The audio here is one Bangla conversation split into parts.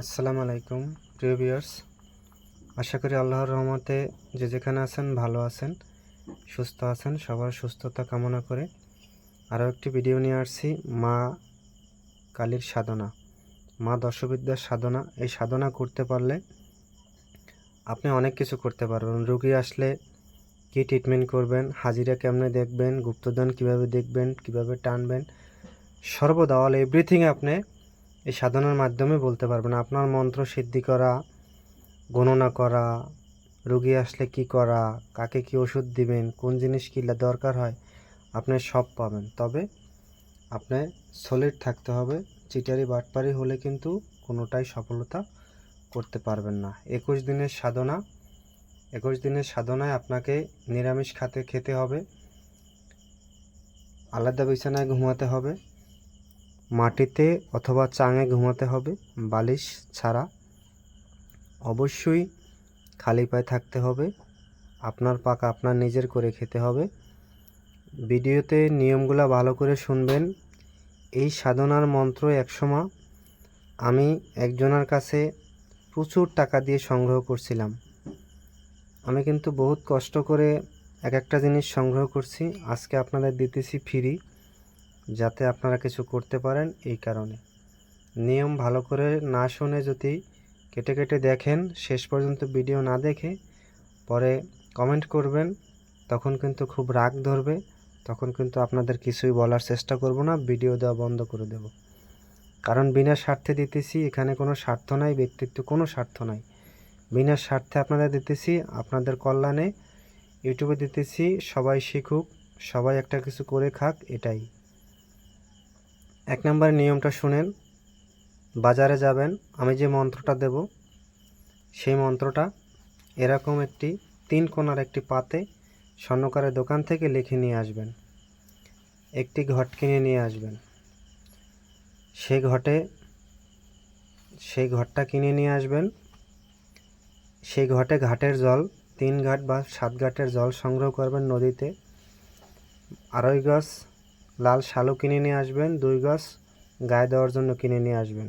আসসালামু আলাইকুম, প্রিয় ভিউয়ার্স। আশা করি আল্লাহর রহমতে যে যেখানে আছেন, ভালো আছেন, সুস্থ আছেন, সবার সুস্থতা কামনা করে আরও একটি ভিডিও নিয়ে আসছি, মা কালীর সাধনা, মা দশবিদ্যার সাধনা। এই সাধনা করতে পারলে আপনি অনেক কিছু করতে পারবেন। রুগী আসলে কী ট্রিটমেন্ট করবেন, হাজিরা কেমনে দেখবেন গুপ্তদান কীভাবে দেখবেন, কীভাবে টানবেন, সর্বদা অল এভরিথিং আপনি এই সাধনার মাধ্যমে বলতে পারবেন, আপনার মন্ত্র সিদ্ধি করা, গণনা করা, রুগী আসলে কি করা, কাকে কি ওষুধ দিবেন, কোন জিনিস কি দরকার হয়, আপনি সব পাবেন। তবে আপনি সলিড থাকতে হবে, চিটারি বাটপারি হলে কিন্তু কোনোটাই সফলতা করতে পারবেন না। একুশ দিনের সাধনা, একুশ দিনের সাধনায় আপনাকে নিরামিষ খাতে খেতে হবে, আলাদা বিছানায় ঘুমাতে হবে মাটিতে অথবা চাঙে ঘুমাতে হবে, বালিশ ছাড়া। অবশ্যই খালি পায়ে থাকতে হবে, আপনার পাকা আপনার নিজের করে খেতে হবে। ভিডিওতে নিয়মগুলো ভালো করে শুনবেন। এই সাধনার মন্ত্র একসময় আমি একজনের কাছে প্রচুর টাকা দিয়ে সংগ্রহ করছিলাম। আমি কিন্তু বহুত কষ্ট করে এক একটা জিনিস সংগ্রহ করছি। আজকে আপনাদের দিতেছি ফ্রি। যাতে আপনারা কিছু করতে পারেন এই কারণে। নিয়ম ভালো করে না শুনে যদি কেটে কেটে দেখেন, শেষ পর্যন্ত ভিডিও না দেখে, পরে কমেন্ট করবেন, তখন কিন্তু খুব রাগ ধরবে, তখন কিন্তু আপনাদের কিছুই বলার চেষ্টা করব না, ভিডিও দেওয়া বন্ধ করে দেব। কারণ বিনা স্বার্থে দিতেছি, এখানে কোনো স্বার্থ নাই, ব্যক্তিত্ব কোনো স্বার্থ নাই। বিনা স্বার্থে আপনাদের দিতেছি, আপনাদের কল্যাণে, ইউটিউবে দিতেছি, সবাই শিখুক, সবাই একটা কিছু করে খাক, এটাই। এক নম্বর নিয়মটা শুনেন, বাজারে যাবেন, আমি যে মন্ত্রটা দেব, সেই মন্ত্রটা এরকম একটি তিন কোণার একটি পাতে স্বর্ণকারের দোকান থেকে লিখে নিয়ে আসবেন, একটি ঘট কিনে নিয়ে আসবেন। সেই ঘটে সেই ঘরটা কিনে নিয়ে আসবেন সেই ঘটে ঘাটের জল, তিন ঘাট বা সাত ঘাটের জল সংগ্রহ করবেন নদীতে, আড়াই গাছ লাল শালু কিনে নিয়ে আসবেন, দুই গাছ গায়ে দেওয়ার জন্য কিনে নিয়ে আসবেন।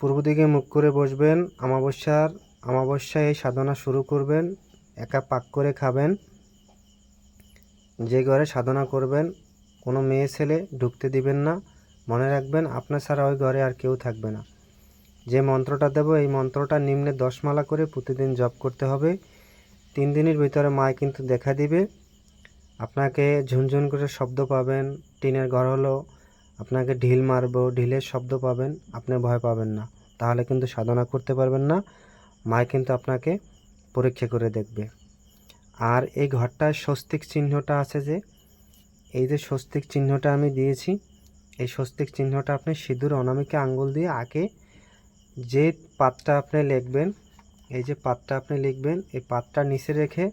পূর্ব দিকে মুখ করে বসবেন অমাবস্যার অমাবস্যায় এই সাধনা শুরু করবেন, একা পাক করে খাবেন। যে ঘরে সাধনা করবেন, কোনো মেয়ে ছেলে ঢুকতে দিবেন না, মনে রাখবেন আপনার ছাড়া ওই ঘরে আর কেউ থাকবে না। যে মন্ত্রটা দেব, এই মন্ত্রটা নিম্নে দশ মালা করে প্রতিদিন জপ করতে হবে। তিন দিনের ভিতরে মায় কিন্তু দেখা দিবে। আপনাকে ঝুনঝুন করে শব্দ পাবেন, টিনের ঘর হলো আপনাকে ঢিল মারবো, ঢিলের শব্দ পাবেন, আপনি ভয় পাবেন না। তাহলে কিন্তু সাধনা করতে পারবেন না মা কিন্তু আপনাকে পরীক্ষা করে দেখবে। আর এই ঘরটায় স্বস্তিক চিহ্নটা আছে যে, এই যে স্বস্তিক চিহ্নটা আমি দিয়েছি, এই স্বস্তিক চিহ্নটা আপনি সিঁদুর অনামিকে আঙ্গুল দিয়ে আঁকে যে পাতটা আপনি লিখবেন, এই যে পাতটা আপনি লিখবেন, এই পাতটা নিচে রেখে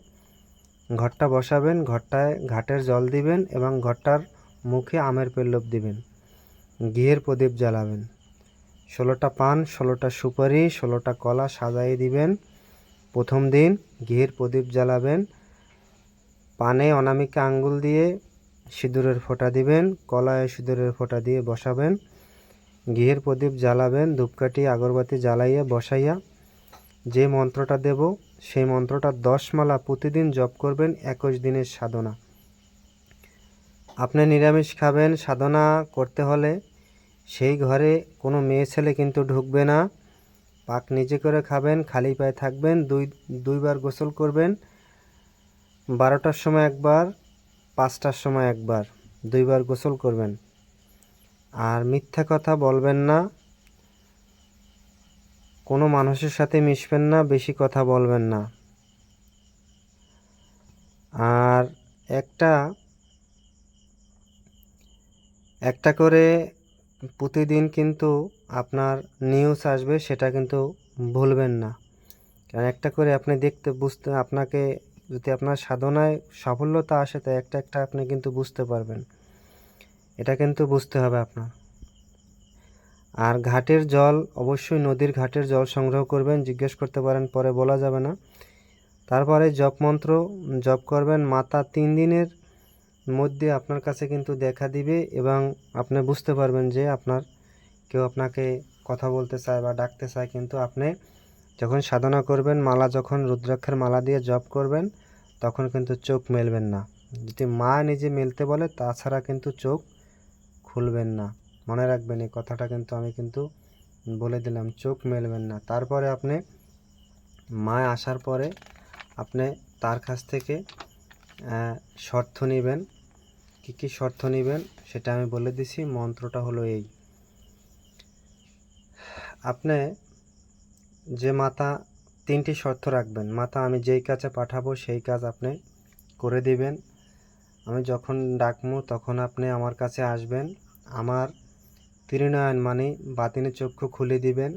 ঘরটা বসাবেন, ঘরটায় ঘাটের জল দিবেন এবং ঘরটার মুখে আমের পেল্লব দিবেন। ঘিয়ের প্রদীপ জ্বালাবেন। ষোলোটা পান, ষোলোটা সুপারি, ষোলোটা কলা সাজাই দিবেন। প্রথম দিন ঘিয়ের প্রদীপ জ্বালাবেন। পানে অনামিকা আঙ্গুল দিয়ে সিঁদুরের ফোঁটা দিবেন, কলায় সিঁদুরের ফোঁটা দিয়ে বসাবেন। ঘিয়ের প্রদীপ জ্বালাবেন, ধূপকাঠি, আগরবাতি জ্বালাইয়া বসাইয়া যে মন্ত্রটা দেব, সেই মন্ত্রটা দশ মালা প্রতিদিন জপ করবেন, একুশ দিনের সাধনা। আপনি নিরামিষ খাবেন, সাধনা করতে হলে সেই ঘরে কোনো মেয়ে ছেলে কিন্তু ঢুকবে না। পাক নিজে করে খাবেন, খালি পায়ে থাকবেন, দুই, দুইবার গোসল করবেন, বারোটার সময় একবার, পাঁচটার সময় একবার, দুইবার গোসল করবেন। আর মিথ্যা কথা বলবেন না। কোনো মানুষের সাথে মিশবেন না, বেশি কথা বলবেন না। আর একটা একটা করে প্রতিদিন কিন্তু আপনার নিউজ আসবে, সেটা কিন্তু ভুলবেন না। কারণ একটা করে আপনি দেখতে বুঝতে, আপনাকে যদি আপনার সাধনায় সাফল্যতা আসে, তো একটা একটা আপনি কিন্তু বুঝতে পারবেন। এটা কিন্তু বুঝতে হবে আপনার। আর ঘাটের জল, অবশ্যই নদীর ঘাটের জল সংগ্রহ করবেন, জিজ্ঞেস করতে পারেন, পরে বলা যাবে না। তারপরে জপ মন্ত্র, জপ করবেন, মাতা তিন দিনের মধ্যে আপনার কাছে কিন্তু দেখা দিবে এবং আপনি বুঝতে পারবেন যে আপনার কেউ আপনাকে কথা বলতে চায় বা ডাকতে চায়, কিন্তু আপনি যখন সাধনা করবেন, মালা যখন রুদ্রাক্ষের মালা দিয়ে জপ করবেন, তখন কিন্তু চোখ মেলবেন না। যদি মা নিজে মেলতে বলে, তাছাড়া কিন্তু চোখ খুলবেন না। মনে রাখবেন, এই কথাটা কিন্তু আমি কিন্তু বলে দিলাম, চোখ মেলবেন না। তারপরে আপনি মা আসার পরে আপনি তার কাছ থেকে শর্ত নেবেন। কী কী শর্ত নেবেন সেটা আমি বলে দিছি, মন্ত্রটা হলো এই। আপনি যে মাতা তিনটি শর্ত রাখবেন। মাতা আমি যেই কাজে পাঠাবো সেই কাজ আপনি করে দিবেন। আমি যখন ডাকমু তখন আপনি আমার কাছে আসবেন। আমার ত্রিনয়ন মানে বাতিনি চক্ষু খুলে দিবেন,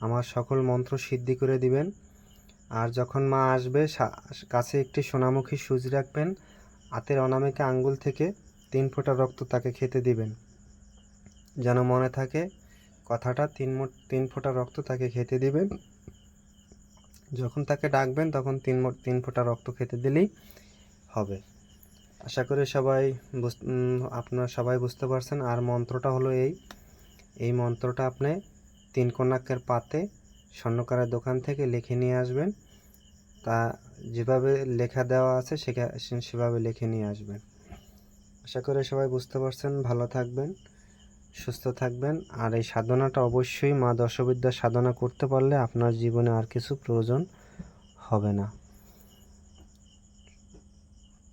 আমার সকল মন্ত্র সিদ্ধি করে দিবেন। আর যখন মা আসবে কাছে একটি সোনামুখী সুচ রাখবেন হাতের অনামিকা আঙ্গুল থেকে তিন ফোঁটা রক্ত তাকে খেতে দিবেন। যেন মনে থাকে, কথাটা তিন তিন ফোঁটা রক্ত তাকে খেতে দিবেন। যখন তাকে ডাকবেন, তখন তিন তিন ফোঁটা রক্ত খেতে দিলেই হবে। আশা করি সবাই আপনারা সবাই বুঝতে পারছেন। আর মন্ত্রটা হলো এই। এই মন্ত্রটা আপনি তিন কোনাকের পাতে স্বর্ণকারের দোকান থেকে লিখে নিয়ে আসবেন। তা যেভাবে লেখা দেওয়া আছে সেভাবে লিখে নিয়ে আসবেন। আশা করি সবাই বুঝতে পারছেন। ভালো থাকবেন, সুস্থ থাকবেন। আর এই সাধনাটা অবশ্যই মা দশবিদ্যা সাধনা করতে পারলে আপনার জীবনে আর কিছু প্রয়োজন হবে না।